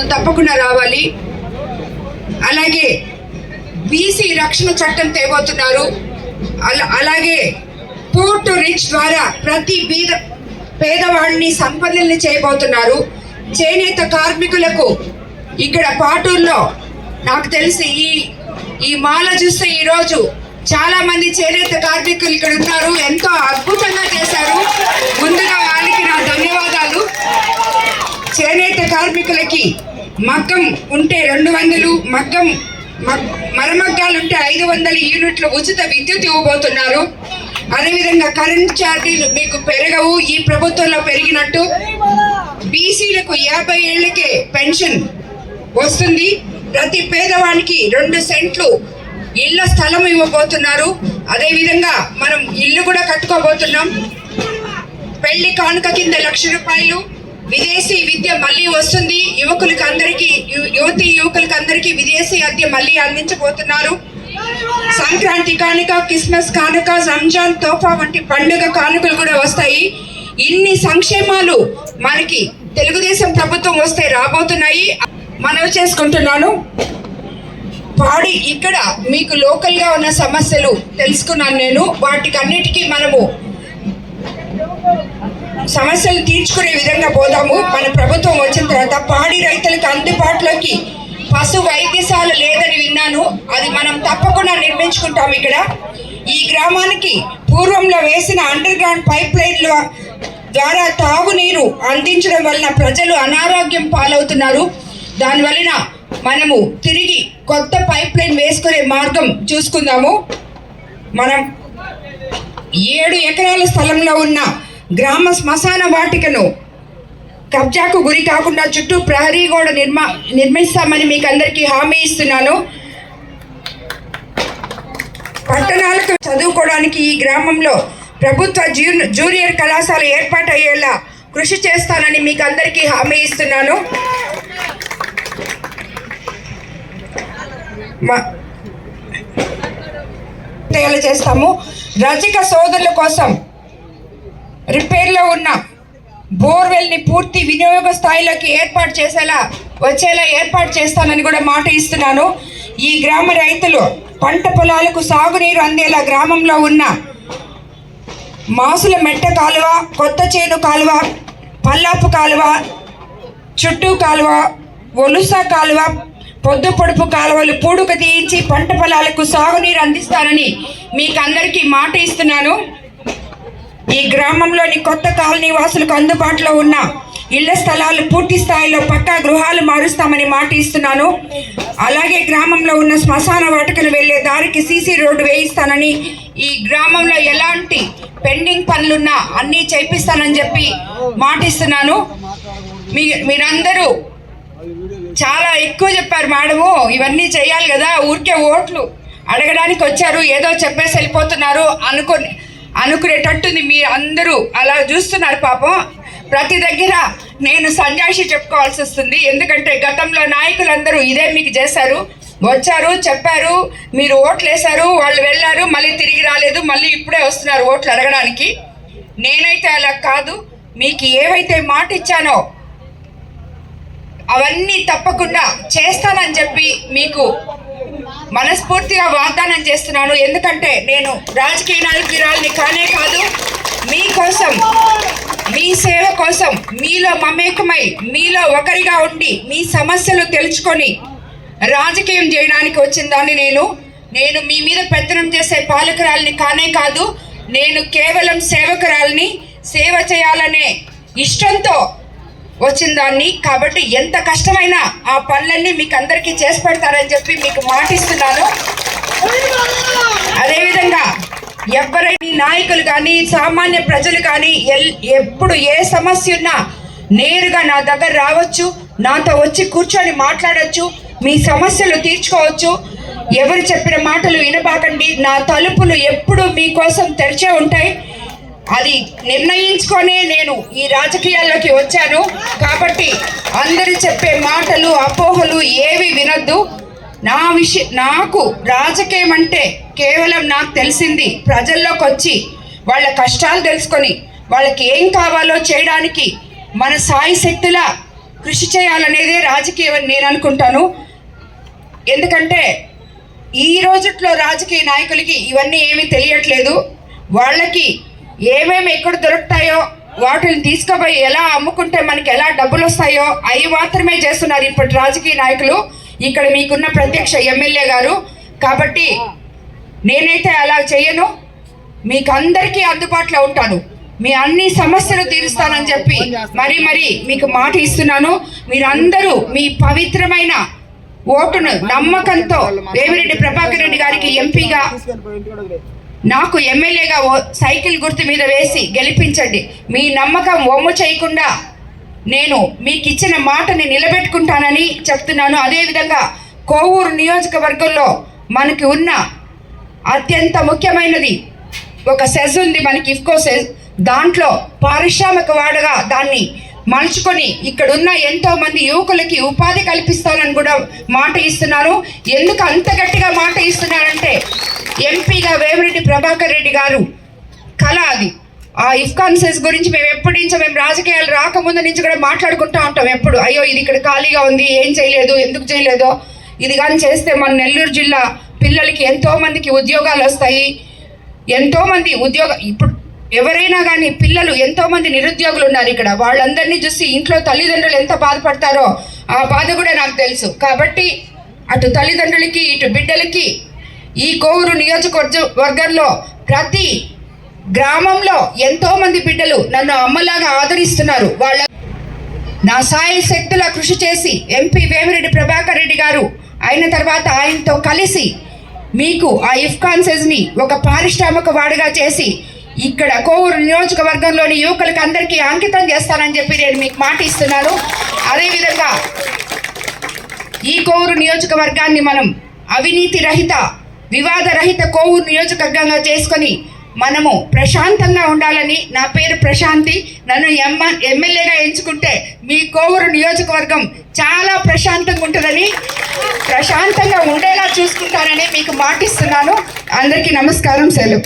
తప్పకుండా రావాలి. అలాగే బీసీ రక్షణ చట్టం తేబోతున్నారు. అలా అలాగే పోర్ట్ రిచ్ ద్వారా ప్రతి బీద పేదవాడిని సంపన్నుల్ని చేయబోతున్నారు. చేనేత కార్మికులకు ఇక్కడ పాటూరులో నాకు తెలిసి ఈ ఈ మాల చూస్తే ఈరోజు చాలా మంది చేనేత కార్మికులు ఇక్కడ ఉన్నారు. ఎంతో అద్భుతంగా చేశారు. ముందుగా వాళ్ళకి నా ధన్యవాదాలు. చేనేత కార్మికులకి మగ్గం ఉంటే రెండు వందలు మగ్గం మగ్- మరమగ్గాలు ఉంటే ఐదు వందల యూనిట్లు ఉచిత విద్యుత్ ఇవ్వబోతున్నారు. అదేవిధంగా కరెంట్ ఛార్జీలు మీకు పెరగవు ఈ ప్రభుత్వంలో పెరిగినట్టు. బీసీలకు యాభై ఏళ్ళకే పెన్షన్ వస్తుంది. ప్రతి పేదవానికి రెండు సెంట్లు ఇళ్ళ స్థలం ఇవ్వబోతున్నారు. అదేవిధంగా మనం ఇల్లు కూడా కట్టుకోబోతున్నాం. పెళ్ళి కానుక కింద లక్ష రూపాయలు విదేశీ విద్య మళ్ళీ వస్తుంది. యువకులకు అందరికీ యువతి యువకులకు అందరికీ విదేశీ విద్య మళ్ళీ అందించబోతున్నారు. సంక్రాంతి కానుక క్రిస్మస్ కానుక రంజాన్ తోఫా వంటి పండుగ కానుకలు కూడా వస్తాయి. ఇన్ని సంక్షేమాలు మనకి తెలుగుదేశం ప్రభుత్వం వస్తే రాబోతున్నాయి. మనవి చేసుకుంటున్నాను. పాడి ఇక్కడ మీకు లోకల్గా ఉన్న సమస్యలు తెలుసుకున్నాను నేను. వాటికన్నిటికీ మనము సమస్యలు తీర్చుకునే విధంగా పోదాము. మన ప్రభుత్వం వచ్చిన తర్వాత పాడి రైతులకు అందుబాటులోకి పశు వైద్యశాల లేదని విన్నాను. అది మనం తప్పకుండా నిర్మించుకుంటాం ఇక్కడ. ఈ గ్రామానికి పూర్వంలో వేసిన అండర్ గ్రౌండ్ పైప్ లైన్ల ద్వారా తాగునీరు అందించడం వలన ప్రజలు అనారోగ్యం పాలవుతున్నారు. దాని వలన మనము తిరిగి కొత్త పైప్ లైన్ వేసుకునే మార్గం చూసుకుందాము. మనం ఏడు ఎకరాల స్థలంలో ఉన్న గ్రామ శ్మశాన వాటికను కబ్జాకు గురి కాకుండా చుట్టూ ప్రహరీ గోడ నిర్మా నిర్మిస్తామని మీకు అందరికీ హామీ ఇస్తున్నాను. పట్టణాలకు చదువుకోవడానికి ఈ గ్రామంలో ప్రభుత్వ జూన్ జూనియర్ కళాశాల ఏర్పాటు అయ్యేలా కృషి చేస్తానని మీకు అందరికీ హామీ ఇస్తున్నాను. మా- తయారు చేస్తాము. రజక సోదరుల కోసం రిపేర్లో ఉన్న బోర్వెల్ని పూర్తి వినియోగ స్థాయిలోకి ఏర్పాటు చేసేలా వచ్చేలా ఏర్పాటు చేస్తానని కూడా మాట ఇస్తున్నాను. ఈ గ్రామ రైతులు పంట పొలాలకు సాగునీరు అందేలా గ్రామంలో ఉన్న మాసుల మెట్ట కాలువ కొత్త చేను కాలువ పల్లాపు కాలువ చుట్టూ కాలువ ఒలుస కాలువ పొద్దు పొడుపు కాలువలు పూడుక తీయించి పంట పొలాలకు సాగునీరు అందిస్తానని మీకు అందరికీ మాట ఇస్తున్నాను. ఈ గ్రామంలోని కొత్త కాలనీ వాసులకు అందుబాటులో ఉన్న ఇళ్ళ స్థలాలు పూర్తి స్థాయిలో పక్కా గృహాలు మారుస్తామని మాట ఇస్తున్నాను. అలాగే గ్రామంలో ఉన్న శ్మశాన వాటకలు వెళ్ళే దారికి సీసీ రోడ్డు వేయిస్తానని ఈ గ్రామంలో ఎలాంటి పెండింగ్ పనులున్నా అన్నీ చేపిస్తానని చెప్పి మాటిస్తున్నాను మీ మీరందరూ చాలా ఎక్కువ చెప్పారు మేడము ఇవన్నీ చేయాలి కదా ఊరికే ఓట్లు అడగడానికి వచ్చారు ఏదో చెప్పేసి వెళ్ళిపోతున్నారు అనుకుని అనుకునేటట్టుంది. మీరు అందరూ అలా చూస్తున్నారు పాపం. ప్రతి దగ్గర నేను సంజాయిషి చెప్పుకోవాల్సి వస్తుంది. ఎందుకంటే గతంలో నాయకులందరూ ఇదే మీకు చేశారు. వచ్చారు చెప్పారు మీరు ఓట్లు వేశారు వాళ్ళు వెళ్ళారు మళ్ళీ తిరిగి రాలేదు మళ్ళీ ఇప్పుడే వస్తున్నారు ఓట్లు అడగడానికి. నేనైతే అలా కాదు. మీకు ఏవైతే మాట ఇచ్చానో అవన్నీ తప్పకుండా చేస్తానని చెప్పి మీకు మనస్ఫూర్తిగా వాగ్దానం చేస్తున్నాను. ఎందుకంటే నేను రాజకీయ నాయకురాలని కానే కాదు మీకోసం మీ సేవ కోసం మీలో మమేకమై మీలో ఒకరిగా ఉండి మీ సమస్యలు తెలుసుకొని రాజకీయం చేయడానికి వచ్చిందాన్ని నేను నేను మీ మీద పెత్తనం చేసే పాలకురాలని కానే కాదు నేను కేవలం సేవకురాలని సేవ చేయాలనే ఇష్టంతో వచ్చిన దాన్ని కాబట్టి ఎంత కష్టమైనా ఆ పనులన్నీ మీకు అందరికీ చేసి పెడతారని చెప్పి మీకు మాటిస్తున్నాను. అదేవిధంగా ఎవరైనా నాయకులు కానీ సామాన్య ప్రజలు కానీ ఎల్ ఎప్పుడు ఏ సమస్య ఉన్నా నేరుగా నా దగ్గర రావచ్చు నాతో వచ్చి కూర్చొని మాట్లాడచ్చు మీ సమస్యలు తీర్చుకోవచ్చు. ఎవరు చెప్పిన మాటలు వినబాకండి. నా తలుపులు ఎప్పుడు మీకోసం తెరిచే ఉంటాయి. అది నిర్ణయించుకొనే నేను ఈ రాజకీయాల్లోకి వచ్చాను. కాబట్టి అందరు చెప్పే మాటలు అపోహలు ఏవి వినొద్దు. నా విషయం నాకు రాజకీయం అంటే కేవలం నాకు తెలిసింది ప్రజల్లోకి వచ్చి వాళ్ళ కష్టాలు తెలుసుకొని వాళ్ళకి ఏం కావాలో చేయడానికి మన సాయి శక్తుల కృషి చేయాలనేదే రాజకీయం అని నేను అనుకుంటాను. ఎందుకంటే ఈ రోజుట్లో రాజకీయ నాయకులకి ఇవన్నీ ఏమీ తెలియట్లేదు. వాళ్ళకి ఏమేమి ఎక్కడ దొరుకుతాయో వాటిని తీసుకుపోయి ఎలా అమ్ముకుంటే మనకి ఎలా డబ్బులు వస్తాయో అవి మాత్రమే చేస్తున్నారు ఇప్పటి రాజకీయ నాయకులు. ఇక్కడ మీకున్న ప్రత్యక్ష ఎమ్మెల్యే గారు. కాబట్టి నేనైతే అలా చేయను. మీకు అందరికీ అందుబాటులో ఉంటాను. మీ అన్ని సమస్యలు తీరుస్తానని చెప్పి మరి మరి మీకు మాట ఇస్తున్నాను. మీరందరూ మీ పవిత్రమైన ఓటును నమ్మకంతో వేమిరెడ్డి ప్రభాకర్ రెడ్డి గారికి ఎంపీగా నాకు ఎమ్మెల్యేగా ఓ- సైకిల్ గుర్తు మీద వేసి గెలిపించండి. మీ నమ్మకం ఒమ్ము చేయకుండా నేను మీకు ఇచ్చిన మాటని నిలబెట్టుకుంటానని చెప్తున్నాను. అదేవిధంగా కోవూరు నియోజకవర్గంలో మనకి ఉన్న అత్యంత ముఖ్యమైనది ఒక సెజ్ ఉంది మనకి ఇఫ్కో సెజ్. దాంట్లో పారిశ్రామిక వాడగా దాన్ని మలుచుకొని ఇక్కడున్న ఎంతో మంది యువకులకి ఉపాధి కల్పిస్తానని కూడా మాట ఇస్తున్నారు. ఎందుకు అంత గట్టిగా మాట ఇస్తున్నారంటే ఎంపీగా వేమిరెడ్డి ప్రభాకర్ రెడ్డి గారు కళ అది. ఆ ఇఫ్కాన్సెస్ గురించి మేము ఎప్పటి నుంచో మేము రాజకీయాలు రాకముందు నుంచి కూడా మాట్లాడుకుంటూ ఉంటాం ఎప్పుడు. అయ్యో ఇది ఇక్కడ ఖాళీగా ఉంది ఏం చేయలేదు ఎందుకు చేయలేదో. ఇది కానీ చేస్తే మన నెల్లూరు జిల్లా పిల్లలకి ఎంతో మందికి ఉద్యోగాలు వస్తాయి. ఎంతో మంది ఉద్యోగ ఇప్పుడు ఎవరైనా కానీ పిల్లలు ఎంతో మంది నిరుద్యోగులు ఉన్నారు ఇక్కడ. వాళ్ళందరినీ చూసి ఇంట్లో తల్లిదండ్రులు ఎంత బాధపడతారో ఆ బాధ కూడా నాకు తెలుసు. కాబట్టి అటు తల్లిదండ్రులకి ఇటు బిడ్డలకి ఈ కోవూరు నియోజకవర్గ వర్గంలో ప్రతి గ్రామంలో ఎంతో మంది బిడ్డలు నన్ను అమ్మలాగా ఆదరిస్తున్నారు. వాళ్ళ నా సాయి శక్తుల కృషి చేసి ఎంపీ వేమిరెడ్డి ప్రభాకర్ రెడ్డి గారు అయిన తర్వాత ఆయనతో కలిసి మీకు ఆ ఇఫ్కాన్సెస్ని ఒక పారిశ్రామిక వాడిగా చేసి ఇక్కడ కోవూరు నియోజకవర్గంలోని యువకులకి అందరికీ అంకితం చేస్తానని చెప్పి నేను మీకు మాట ఇస్తున్నాను. అదేవిధంగా ఈ కోవూరు నియోజకవర్గాన్ని మనం అవినీతి రహిత వివాద రహిత కోవూరు నియోజకవర్గంగా చేసుకొని మనము ప్రశాంతంగా ఉండాలని నా పేరు ప్రశాంతి. నన్ను ఎమ్మ ఎమ్మెల్యేగా ఎంచుకుంటే మీ కోవూరు నియోజకవర్గం చాలా ప్రశాంతంగా ఉంటుందని ప్రశాంతంగా ఉండేలా చూసుకుంటానని మీకు మాటిస్తున్నాను అందరికీ నమస్కారం సెలవు.